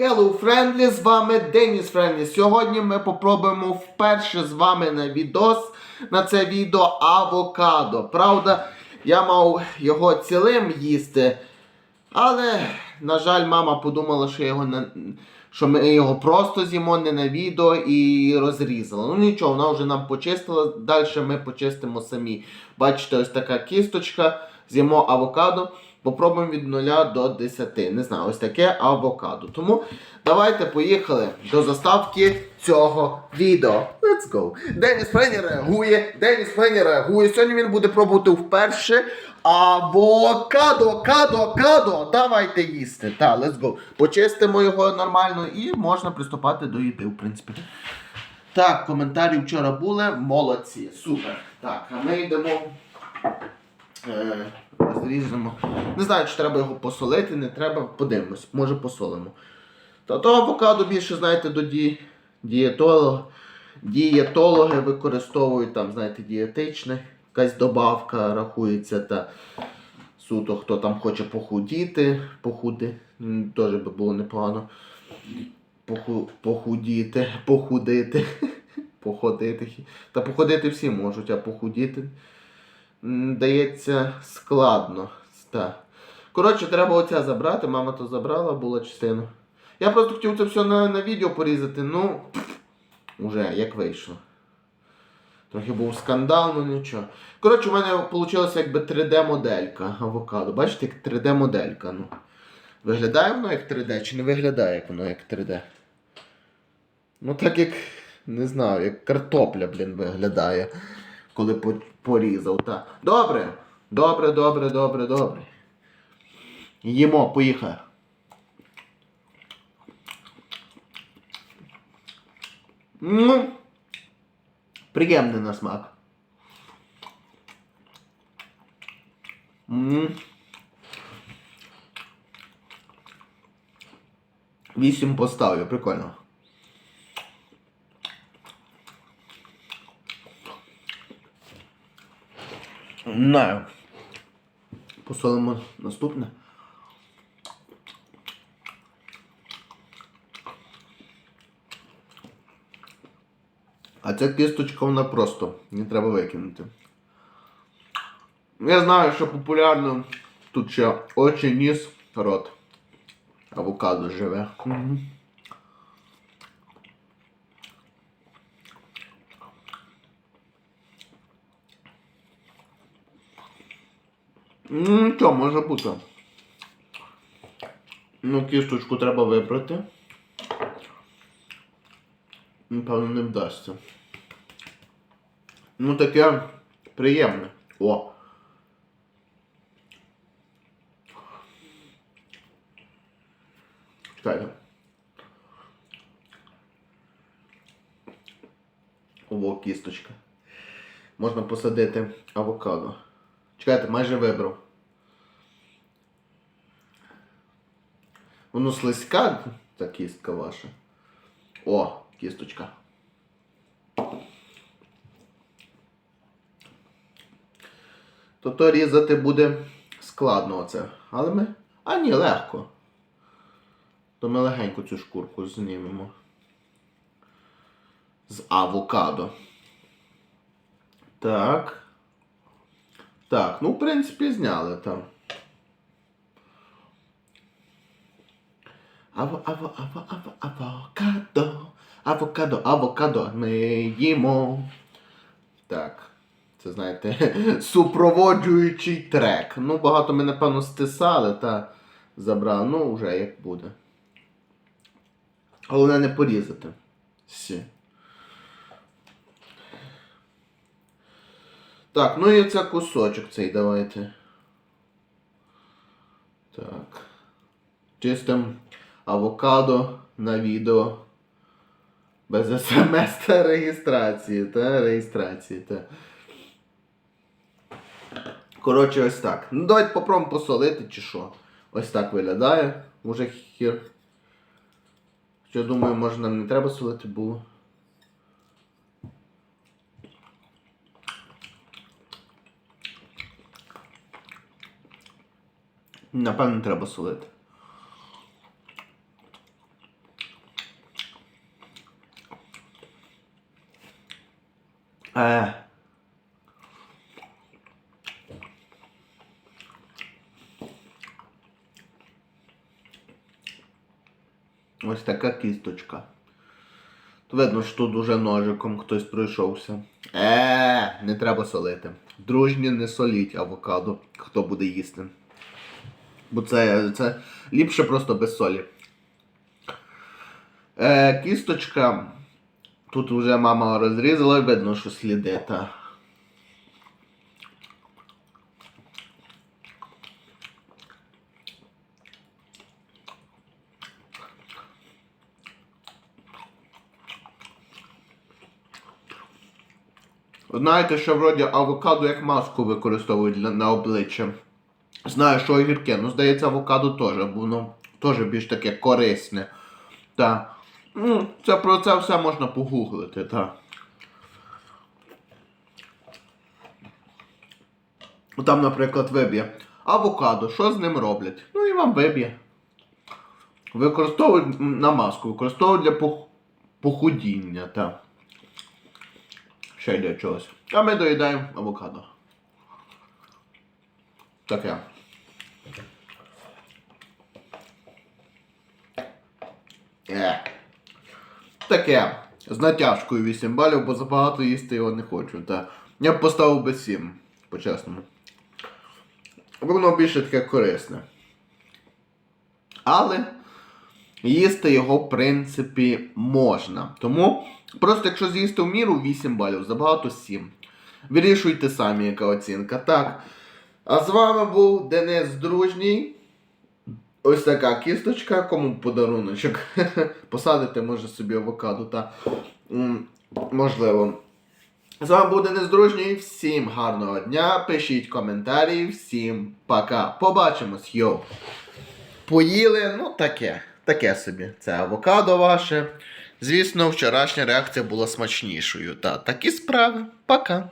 Hello, Friendly, з вами Деніс Френдлі. Сьогодні ми попробуємо вперше з вами на відос на це відео авокадо. Правда, я мав його цілим їсти, але, на жаль, мама подумала, що, його на... що ми його просто з'їмо не на відео і розрізала. Ну нічого, вона вже нам почистила. Далі ми почистимо самі. Бачите, ось така кісточка, з'їмо авокадо. Попробуємо від 0 до 10. Не знаю, ось таке авокадо. Тому давайте поїхали до заставки цього відео. Let's go. Деніс Френі реагує. Деніс Френі реагує. Сьогодні він буде пробувати вперше. Авокадо, кадо, кадо. Давайте їсти. Так, let's go. Почистимо його нормально і можна приступати до їди, в принципі. Так, коментарі вчора були. Молодці. Супер. Так, а ми йдемо. Е, розріжемо. Не знаю, чи треба його посолити, не треба. Подивимось, може посолимо. Та то авокадо більше, знаєте, до ді... дієтолога. Дієтологи використовують там, знаєте, дієтичне. Якась добавка рахується та суто, хто там хоче похудіти, похуди. Теж би було непогано. Поху... Похудіти, похудити, походити. Та походити всі можуть, а похудіти дається складно. Так. Коротше, треба оця забрати, мама то забрала, була частина. Я просто хотів це все на, на відео порізати, ну. Уже як вийшло. Трохи був скандал, ну нічого. Коротше, у мене вийшла якби 3D-моделька авокадо. Бачите, як 3D-моделька. Ну. Виглядає воно як 3D чи не виглядає як воно як 3D? Ну так як. Не знаю, як картопля, блін, виглядає коли порізав. Та. Добре. Добре, добре, добре, добре. Їмо, поїхали. Приємний на смак. Вісім поставлю, прикольно. Не знаю. Посолимо наступне. А ця кісточка вона просто не треба викинути. Я знаю, що популярно тут ще очі, ніс, рот. Авокадо живе. Ну, що, може бути. Ну, кісточку треба вибрати. Напевно, не вдасться. Ну, таке приємне. О. Чекайте. О, кісточка. Можна посадити авокадо. Чекайте, майже вибрав. Воно слизька, та кістка ваша. О, кісточка. То то різати буде складно оце. Але ми. А ні, легко. То ми легенько цю шкурку знімемо. З авокадо. Так. Так, ну, в принципі, зняли там. Аво, аво, аво, аво, авокадо. Авокадо, авокадо. Ми їмо. Так. Це, знаєте, супроводжуючий трек. Ну, багато ми, напевно, стисали та забрали. Ну, вже як буде. Головне не порізати. Всі. Так, ну і це кусочок цей давайте. Так. Чистим авокадо на відео. Без смс та реєстрації, та реєстрації, та. Коротше, ось так. Ну, давайте попробуємо посолити чи що. Ось так виглядає. Може хір. Що думаю, може нам не треба солити було. Напевно, треба солити. Е. Ось така кісточка. Видно, що тут уже ножиком хтось пройшовся. Е, не треба солити. Дружні не соліть авокадо, хто буде їсти. Бо це, це ліпше просто без солі. Е, кісточка. Тут вже мама розрізала, видно, що сліди. Та. Знаєте, що вроді авокадо як маску використовують для, на обличчя. Знаю, що огірки, ну здається, авокадо теж, бо воно теж більш таке корисне. Та. Ну, це про це все можна погуглити, так. Там, наприклад, виб'є авокадо, що з ним роблять? Ну і вам виб'є. Використовують на маску, використовують для пох- похудіння, так. Ще для чогось. А ми доїдаємо авокадо. Таке. Е. Таке. З натяжкою 8 балів, бо забагато їсти його не хочу. Та. Я б поставив би 7, по-чесному. Воно більше таке корисне. Але їсти його, в принципі, можна. Тому, просто якщо з'їсти в міру 8 балів, забагато 7. Вирішуйте самі, яка оцінка. Так. А з вами був Денис Дружній. Ось така кісточка, кому подаруночок. Посадите, може собі авокадо, та можливо. З вами був Денис Дружній. Всім гарного дня. Пишіть коментарі. Всім пока. Побачимось, йоу. Поїли, ну таке. Таке собі. Це авокадо ваше. Звісно, вчорашня реакція була смачнішою. Та такі справи. Пока.